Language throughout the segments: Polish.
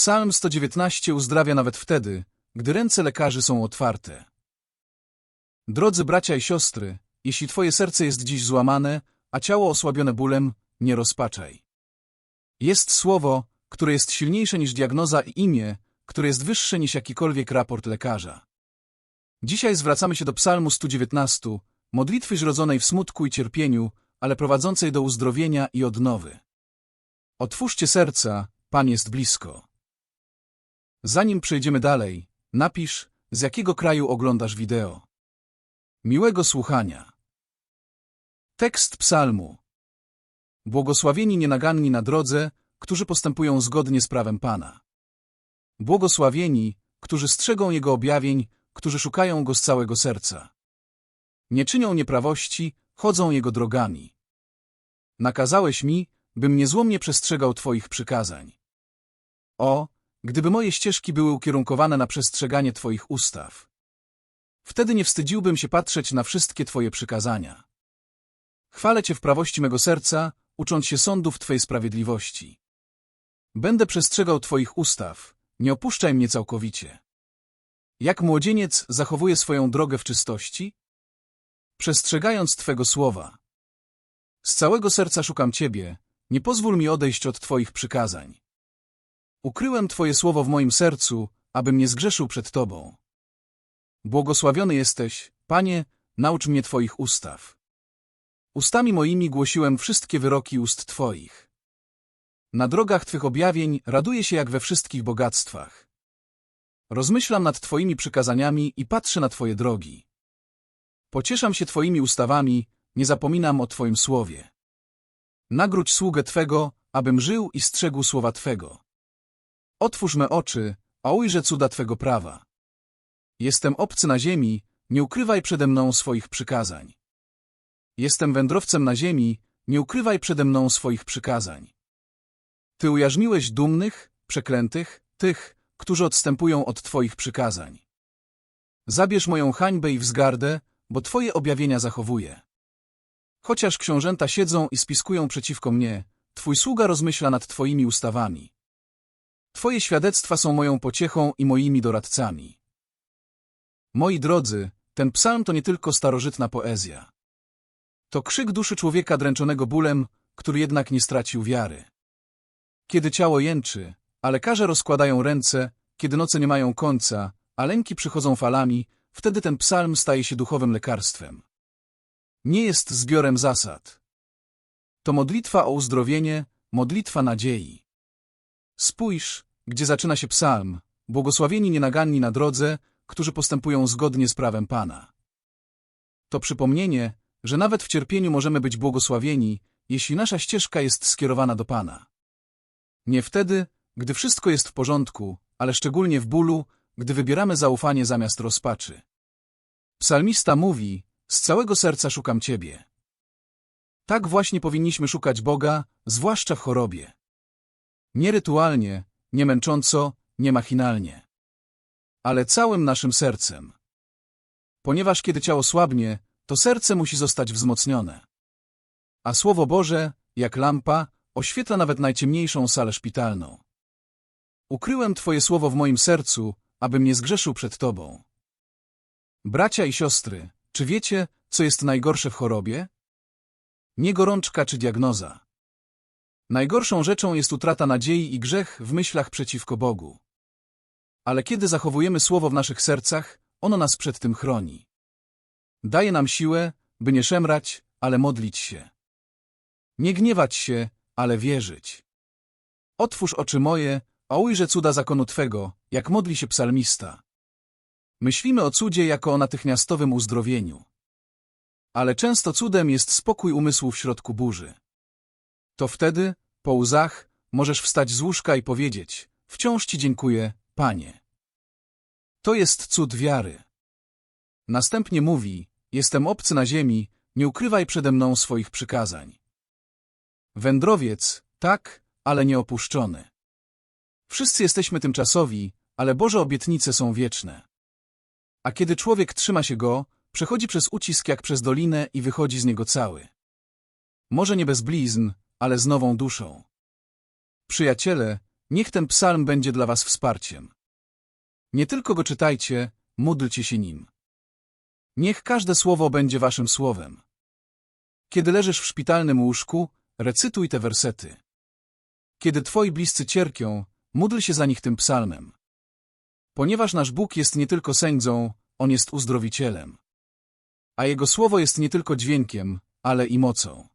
Psalm 119 uzdrawia nawet wtedy, gdy ręce lekarzy są otwarte. Drodzy bracia i siostry, jeśli twoje serce jest dziś złamane, a ciało osłabione bólem, nie rozpaczaj. Jest słowo, które jest silniejsze niż diagnoza i imię, które jest wyższe niż jakikolwiek raport lekarza. Dzisiaj zwracamy się do psalmu 119, modlitwy zrodzonej w smutku i cierpieniu, ale prowadzącej do uzdrowienia i odnowy. Otwórzcie serca, Pan jest blisko. Zanim przejdziemy dalej, napisz, z jakiego kraju oglądasz wideo. Miłego słuchania. Tekst psalmu. Błogosławieni nienaganni na drodze, którzy postępują zgodnie z prawem Pana. Błogosławieni, którzy strzegą Jego objawień, którzy szukają Go z całego serca. Nie czynią nieprawości, chodzą Jego drogami. Nakazałeś mi, bym niezłomnie przestrzegał Twoich przykazań. O, gdyby moje ścieżki były ukierunkowane na przestrzeganie Twoich ustaw. Wtedy nie wstydziłbym się patrzeć na wszystkie Twoje przykazania. Chwalę Cię w prawości mego serca, ucząc się sądów Twojej sprawiedliwości. Będę przestrzegał Twoich ustaw, nie opuszczaj mnie całkowicie. Jak młodzieniec zachowuje swoją drogę w czystości? Przestrzegając Twego słowa. Z całego serca szukam Ciebie, nie pozwól mi odejść od Twoich przykazań. Ukryłem Twoje słowo w moim sercu, abym nie zgrzeszył przed Tobą. Błogosławiony jesteś, Panie, naucz mnie Twoich ustaw. Ustami moimi głosiłem wszystkie wyroki ust Twoich. Na drogach Twych objawień raduję się jak we wszystkich bogactwach. Rozmyślam nad Twoimi przykazaniami i patrzę na Twoje drogi. Pocieszam się Twoimi ustawami, nie zapominam o Twoim słowie. Nagródź sługę Twego, abym żył i strzegł słowa Twego. Otwórz me oczy, a ujrzę cuda Twego prawa. Jestem obcy na ziemi, nie ukrywaj przede mną swoich przykazań. Jestem wędrowcem na ziemi, nie ukrywaj przede mną swoich przykazań. Ty ujarzmiłeś dumnych, przeklętych, tych, którzy odstępują od Twoich przykazań. Zabierz moją hańbę i wzgardę, bo Twoje objawienia zachowuję. Chociaż książęta siedzą i spiskują przeciwko mnie, Twój sługa rozmyśla nad Twoimi ustawami. Twoje świadectwa są moją pociechą i moimi doradcami. Moi drodzy, ten psalm to nie tylko starożytna poezja. To krzyk duszy człowieka dręczonego bólem, który jednak nie stracił wiary. Kiedy ciało jęczy, a lekarze rozkładają ręce, kiedy noce nie mają końca, a lęki przychodzą falami, wtedy ten psalm staje się duchowym lekarstwem. Nie jest zbiorem zasad. To modlitwa o uzdrowienie, modlitwa nadziei. Spójrz, gdzie zaczyna się psalm, błogosławieni nienaganni na drodze, którzy postępują zgodnie z prawem Pana. To przypomnienie, że nawet w cierpieniu możemy być błogosławieni, jeśli nasza ścieżka jest skierowana do Pana. Nie wtedy, gdy wszystko jest w porządku, ale szczególnie w bólu, gdy wybieramy zaufanie zamiast rozpaczy. Psalmista mówi, z całego serca szukam Ciebie. Tak właśnie powinniśmy szukać Boga, zwłaszcza w chorobie. Nie rytualnie, nie męcząco, nie machinalnie. Ale całym naszym sercem. Ponieważ kiedy ciało słabnie, to serce musi zostać wzmocnione. A Słowo Boże, jak lampa, oświetla nawet najciemniejszą salę szpitalną. Ukryłem Twoje słowo w moim sercu, abym nie zgrzeszył przed Tobą. Bracia i siostry, czy wiecie, co jest najgorsze w chorobie? Nie gorączka czy diagnoza. Najgorszą rzeczą jest utrata nadziei i grzech w myślach przeciwko Bogu. Ale kiedy zachowujemy słowo w naszych sercach, ono nas przed tym chroni. Daje nam siłę, by nie szemrać, ale modlić się. Nie gniewać się, ale wierzyć. Otwórz oczy moje, a ujrzę cuda zakonu Twego, jak modli się psalmista. Myślimy o cudzie jako o natychmiastowym uzdrowieniu. Ale często cudem jest spokój umysłu w środku burzy. To wtedy, po łzach, możesz wstać z łóżka i powiedzieć, wciąż Ci dziękuję, Panie. To jest cud wiary. Następnie mówi, jestem obcy na ziemi, nie ukrywaj przede mną swoich przykazań. Wędrowiec, tak, ale nie opuszczony. Wszyscy jesteśmy tymczasowi, ale Boże obietnice są wieczne. A kiedy człowiek trzyma się go, przechodzi przez ucisk jak przez dolinę i wychodzi z niego cały. Może nie bez blizn, ale z nową duszą. Przyjaciele, Niech ten psalm będzie dla was wsparciem. Nie tylko go czytajcie, módlcie się nim. Niech każde słowo będzie waszym słowem. Kiedy leżysz w szpitalnym łóżku, recytuj te wersety. Kiedy twoi bliscy cierpią, módl się za nich tym psalmem. Ponieważ nasz Bóg jest nie tylko sędzą, On jest uzdrowicielem. A Jego słowo jest nie tylko dźwiękiem, ale i mocą.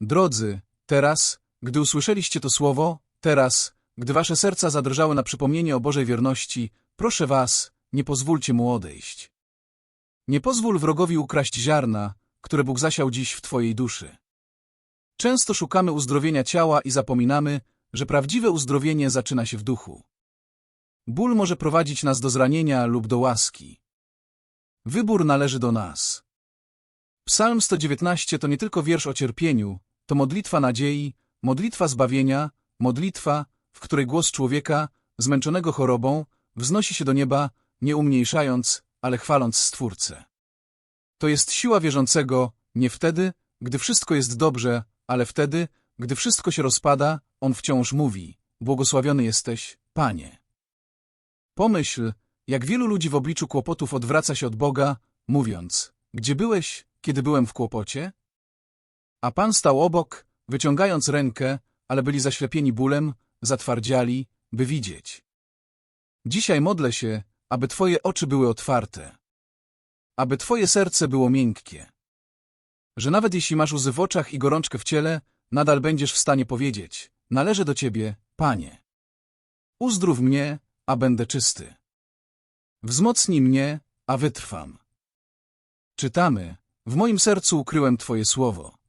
Drodzy, teraz, gdy usłyszeliście to słowo, teraz, gdy wasze serca zadrżały na przypomnienie o Bożej wierności, proszę was, nie pozwólcie mu odejść. Nie pozwól wrogowi ukraść ziarna, które Bóg zasiał dziś w twojej duszy. Często szukamy uzdrowienia ciała i zapominamy, że prawdziwe uzdrowienie zaczyna się w duchu. Ból może prowadzić nas do zranienia lub do łaski. Wybór należy do nas. Psalm 119 to nie tylko wiersz o cierpieniu, to modlitwa nadziei, modlitwa zbawienia, modlitwa, w której głos człowieka, zmęczonego chorobą, wznosi się do nieba, nie umniejszając, ale chwaląc Stwórcę. To jest siła wierzącego, nie wtedy, gdy wszystko jest dobrze, ale wtedy, gdy wszystko się rozpada, on wciąż mówi, błogosławiony jesteś, Panie. Pomyśl, jak wielu ludzi w obliczu kłopotów odwraca się od Boga, mówiąc, gdzie byłeś, kiedy byłem w kłopocie? A Pan stał obok, wyciągając rękę, ale byli zaślepieni bólem, zatwardziali, by widzieć. Dzisiaj modlę się, aby Twoje oczy były otwarte, aby Twoje serce było miękkie, że nawet jeśli masz łzy w oczach i gorączkę w ciele, nadal będziesz w stanie powiedzieć, należę do Ciebie, Panie. Uzdrów mnie, a będę czysty. Wzmocnij mnie, a wytrwam. Czytamy, w moim sercu ukryłem Twoje słowo.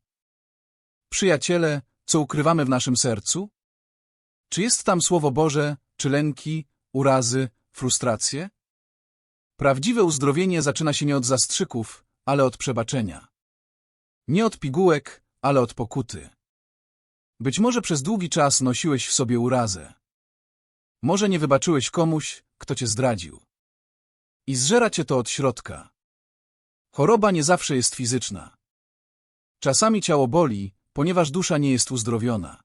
Przyjaciele, co ukrywamy w naszym sercu? Czy jest tam Słowo Boże, czy lęki, urazy, frustracje? Prawdziwe uzdrowienie zaczyna się nie od zastrzyków, ale od przebaczenia. Nie od pigułek, ale od pokuty. Być może przez długi czas nosiłeś w sobie urazę. Może nie wybaczyłeś komuś, kto cię zdradził. I zżera cię to od środka. Choroba nie zawsze jest fizyczna. Czasami ciało boli, ponieważ dusza nie jest uzdrowiona.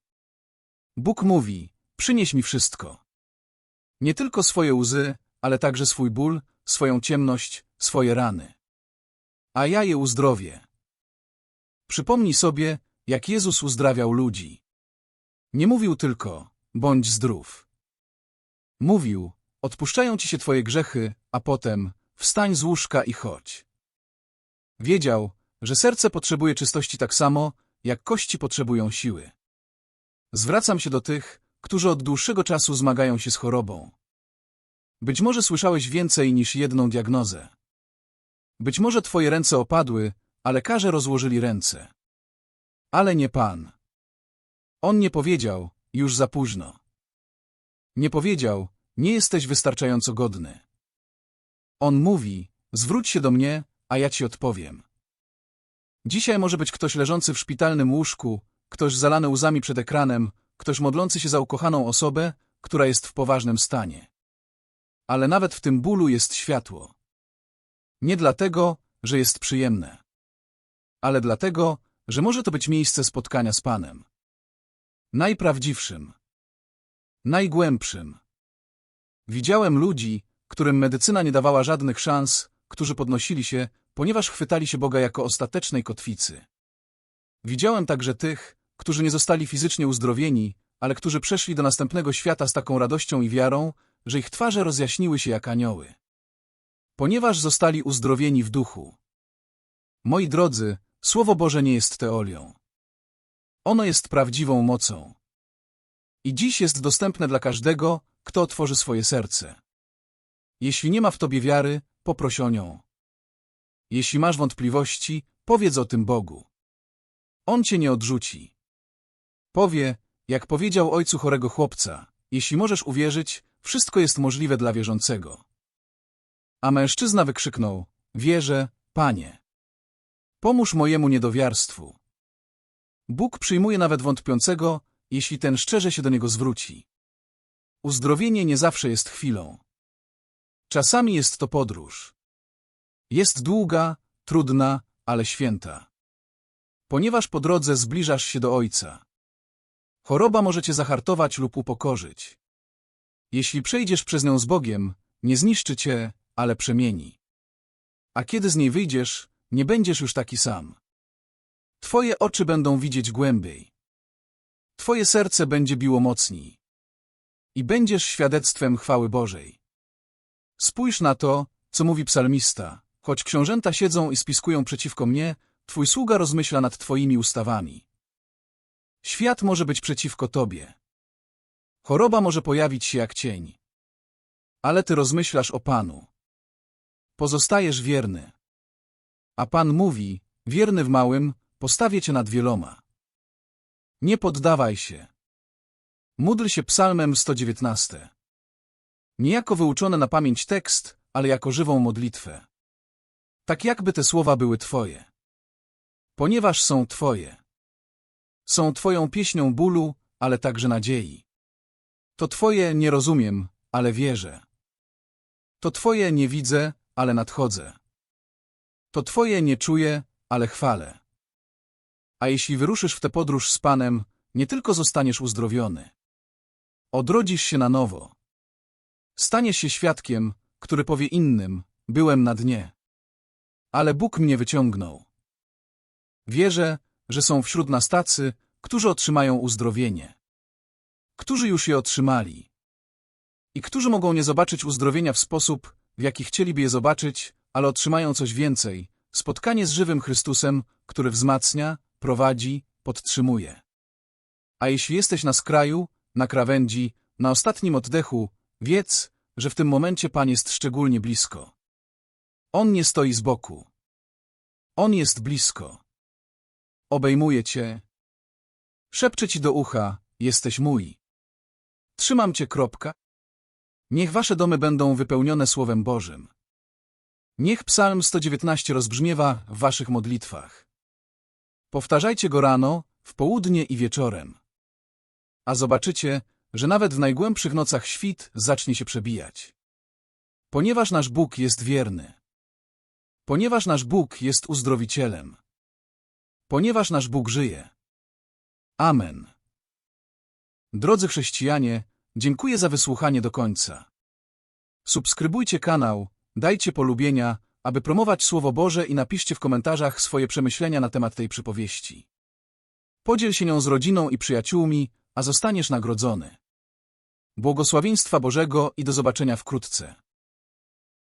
Bóg mówi, przynieś mi wszystko. Nie tylko swoje łzy, ale także swój ból, swoją ciemność, swoje rany. A ja je uzdrowię. Przypomnij sobie, jak Jezus uzdrawiał ludzi. Nie mówił tylko, bądź zdrów. Mówił, odpuszczają ci się twoje grzechy, a potem wstań z łóżka i chodź. Wiedział, że serce potrzebuje czystości tak samo, jak kości potrzebują siły. Zwracam się do tych, którzy od dłuższego czasu zmagają się z chorobą. Być może słyszałeś więcej niż jedną diagnozę. Być może twoje ręce opadły, a lekarze rozłożyli ręce. Ale nie Pan. On nie powiedział, już za późno. Nie powiedział, nie jesteś wystarczająco godny. On mówi, zwróć się do mnie, a ja ci odpowiem. Dzisiaj może być ktoś leżący w szpitalnym łóżku, ktoś zalany łzami przed ekranem, ktoś modlący się za ukochaną osobę, która jest w poważnym stanie. Ale nawet w tym bólu jest światło. Nie dlatego, że jest przyjemne, ale dlatego, że może to być miejsce spotkania z Panem. Najprawdziwszym. Najgłębszym. Widziałem ludzi, którym medycyna nie dawała żadnych szans, którzy podnosili się, ponieważ chwytali się Boga jako ostatecznej kotwicy. Widziałem także tych, którzy nie zostali fizycznie uzdrowieni, ale którzy przeszli do następnego świata z taką radością i wiarą, że ich twarze rozjaśniły się jak anioły. Ponieważ zostali uzdrowieni w duchu. Moi drodzy, Słowo Boże nie jest teorią. Ono jest prawdziwą mocą. I dziś jest dostępne dla każdego, kto otworzy swoje serce. Jeśli nie ma w tobie wiary, poproś o nią. Jeśli masz wątpliwości, powiedz o tym Bogu. On cię nie odrzuci. Powie, jak powiedział ojcu chorego chłopca, jeśli możesz uwierzyć, wszystko jest możliwe dla wierzącego. A mężczyzna wykrzyknął, wierzę, Panie. Pomóż mojemu niedowiarstwu. Bóg przyjmuje nawet wątpiącego, jeśli ten szczerze się do niego zwróci. Uzdrowienie nie zawsze jest chwilą. Czasami jest to podróż. Jest długa, trudna, ale święta. Ponieważ po drodze zbliżasz się do Ojca. Choroba może cię zahartować lub upokorzyć. Jeśli przejdziesz przez nią z Bogiem, nie zniszczy cię, ale przemieni. A kiedy z niej wyjdziesz, nie będziesz już taki sam. Twoje oczy będą widzieć głębiej. Twoje serce będzie biło mocniej. I będziesz świadectwem chwały Bożej. Spójrz na to, co mówi psalmista. Choć książęta siedzą i spiskują przeciwko mnie, twój sługa rozmyśla nad twoimi ustawami. Świat może być przeciwko tobie. Choroba może pojawić się jak cień. Ale ty rozmyślasz o Panu. Pozostajesz wierny. A Pan mówi, wierny w małym, postawię cię nad wieloma. Nie poddawaj się. Módl się psalmem 119. Nie jako wyuczony na pamięć tekst, ale jako żywą modlitwę. Tak jakby te słowa były Twoje. Ponieważ są Twoje. Są Twoją pieśnią bólu, ale także nadziei. To Twoje nie rozumiem, ale wierzę. To Twoje nie widzę, ale nadchodzę. To Twoje nie czuję, ale chwalę. A jeśli wyruszysz w tę podróż z Panem, nie tylko zostaniesz uzdrowiony. Odrodzisz się na nowo. Staniesz się świadkiem, który powie innym, byłem na dnie. Ale Bóg mnie wyciągnął. Wierzę, że są wśród nas tacy, którzy otrzymają uzdrowienie. Którzy już je otrzymali. I którzy mogą nie zobaczyć uzdrowienia w sposób, w jaki chcieliby je zobaczyć, ale otrzymają coś więcej, spotkanie z żywym Chrystusem, który wzmacnia, prowadzi, podtrzymuje. A jeśli jesteś na skraju, na krawędzi, na ostatnim oddechu, wiedz, że w tym momencie Pan jest szczególnie blisko. On nie stoi z boku. On jest blisko. Obejmuje cię. Szepcze ci do ucha, jesteś mój. Trzymam cię, kropka. Niech wasze domy będą wypełnione Słowem Bożym. Niech psalm 119 rozbrzmiewa w waszych modlitwach. Powtarzajcie go rano, w południe i wieczorem. A zobaczycie, że nawet w najgłębszych nocach świt zacznie się przebijać. Ponieważ nasz Bóg jest wierny. Ponieważ nasz Bóg jest uzdrowicielem. Ponieważ nasz Bóg żyje. Amen. Drodzy chrześcijanie, dziękuję za wysłuchanie do końca. Subskrybujcie kanał, dajcie polubienia, aby promować Słowo Boże i napiszcie w komentarzach swoje przemyślenia na temat tej przypowieści. Podziel się nią z rodziną i przyjaciółmi, a zostaniesz nagrodzony. Błogosławieństwa Bożego i do zobaczenia wkrótce.